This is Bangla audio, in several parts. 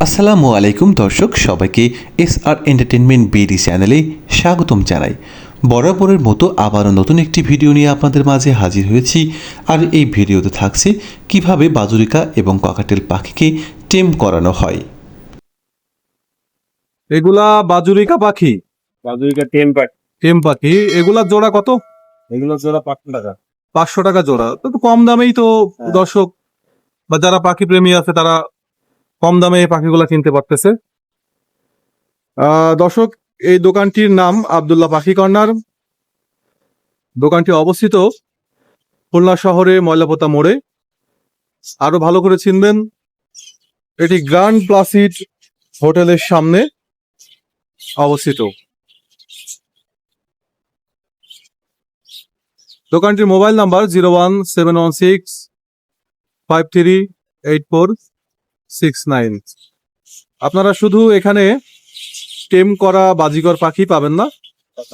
আসসালামু আলাইকুম দর্শক সবাইকে এস আর এন্টারটেনমেন্ট বিডি চ্যানেলে স্বাগতম জানাই। বরাবরের মতো আবারও নতুন একটি ভিডিও নিয়ে আপনাদের মাঝে হাজির হয়েছি। আর এই ভিডিওতে থাকছে কীভাবে বাজুরিকা এবং ককাটেল পাখিকে টেম করানো হয়। এগুলা বাজুরিকা পাখি? বাদুরিকা টেম পাট টেম পাখি এগুলা জোড়া কত? এগুলো জোড়া পাঁচশো টাকা। পাঁচশো টাকা জোড়া। তো তো কম দামেই তো হ্যাঁ। দর্শক বা যারা পাখি প্রেমী আছে তারা কম দামে এই পাখিগুলা কিনতে পারতেছে। দর্শক, এই দোকানটির নাম আবদুল্লাহ পাখি কর্নার। দোকানটি অবস্থিত খুলনা শহরে ময়লাপোতা মোড়ে। আরও ভালো করে চিনবেন, এটি গ্র্যান্ড প্লাসিড হোটেলের সামনে অবস্থিত। দোকানটির mobile number zero one seven one six five three eight four. Six nine আপনারা শুধু এখানে টেম করা বাজিকর পাখি পাবেন না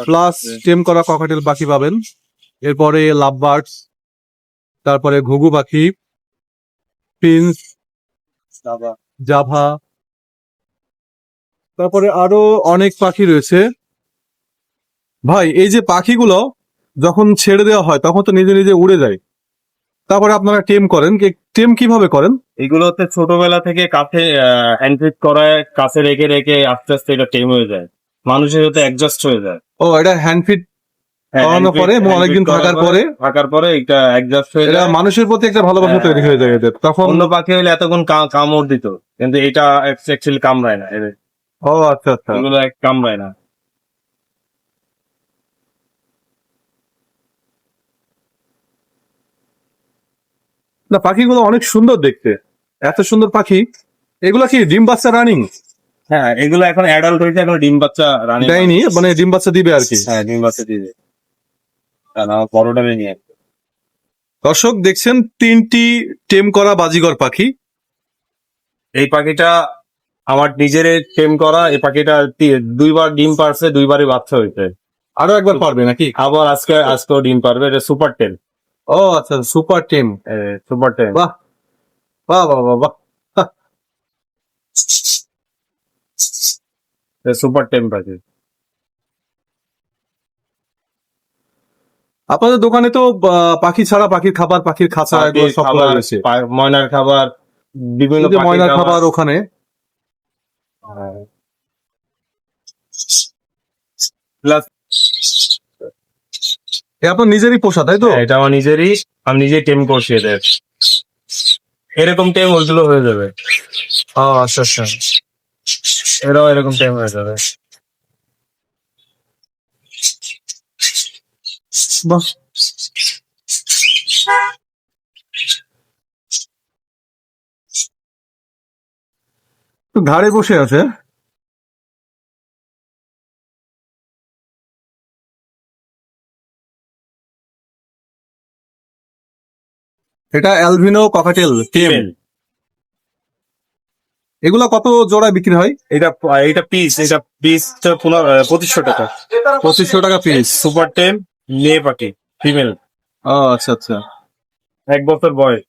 প্লাস টেম করা ককাটেল পাখি পাবেন। এরপরে লাভ বার্ডস তারপরে ঘুঘু পাখি প্রিন্স দাবা জাভা তারপরে আরও অনেক পাখি রয়েছে। ভাই এই যে পাখিগুলো যখন ছেড়ে দেওয়া হয় তখন তো নিজে নিজে উড়ে যায়। তারপরে আপনারা টেম করেন টেম কীভাবে করেন? এগুলো হচ্ছে ছোটবেলা থেকে কাছে হ্যান্ডফিট করায় কাছে রেখে রেখে আস্তে আস্তে এটা টেম হয়ে যায়। মানুষের সাথে অ্যাডজাস্ট হয়ে যায়। ও এটা হ্যান্ডফিট হ্যাঁ, করানোর পরে অনেকদিন থাকার পরে। থাকার পরে এটা অ্যাডজাস্ট হয়ে যায়। মানুষের প্রতি একটা ভালোবাসা হ্যাঁ, তৈরি হয়ে যায় এদের। তখন অন্য পাখি হলে এতক্ষণ কামড় দিত কিন্তু এটা অ্যাকচুয়ালি কামড়ায় না এদের। ও আচ্ছা আচ্ছা। এগুলো কামড়ায় না। না পাখিগুলো অনেক সুন্দর দেখতে। এত সুন্দর পাখি। এগুলা কি ডিম বাচ্চা রানিং হ্যাঁ এগুলো এখন অ্যাডাল্ট হয়েছে এখন ডিম বাচ্চা রানি দেয়নি? মানে ডিম বাচ্চা দিবে আর কি? হ্যাঁ ডিম বাচ্চা আমার বড়টা নিয়ে দর্শক দেখছেন তিনটি টেম করা বাজিগর পাখি। এই পাখিটা আমার নিজের টেম করা এই পাখিটা দুইবার ডিম পারছে দুইবারই বাচ্চা হয়েছে। আরও একবার পারবে নাকি? আবার আজকে আজকেও ডিম পারবে এটা সুপার টেম। ও আচ্ছা সুপার টেম সুপার টেম বাহ বাহ বাহ বাহ বাহ। সুপার টেম পাখি আপনাদের দোকানে তো পাখি ছাড়া পাখির খাবার পাখির খাঁচা ময়নার খাবার বিভিন্ন ময়নার খাবার। ওখানে। প্লাস এ আপনার নিজেরই পোষা তাই তো? এটা আমার নিজেরই আমি নিজেই টেম করছি এদের এরকম টেম ওইগুলো হয়ে যাবে। ও, আচ্ছা আচ্ছা। এরাও এরকম টেম হয়ে যাবে। বাহ। তো ঘাড়ে বসে আছে। এটা অ্যালভিনো ককাটেল Female। এগুলো কত জোড়া বিক্রি হয়? এটা এটা পিস এটা পিস পঁচিশশো টাকা। পঁচিশশো টাকা পিস সুপার টেম নে পাখি ফিমেল ও আচ্ছা আচ্ছা। এক বছর বয়স।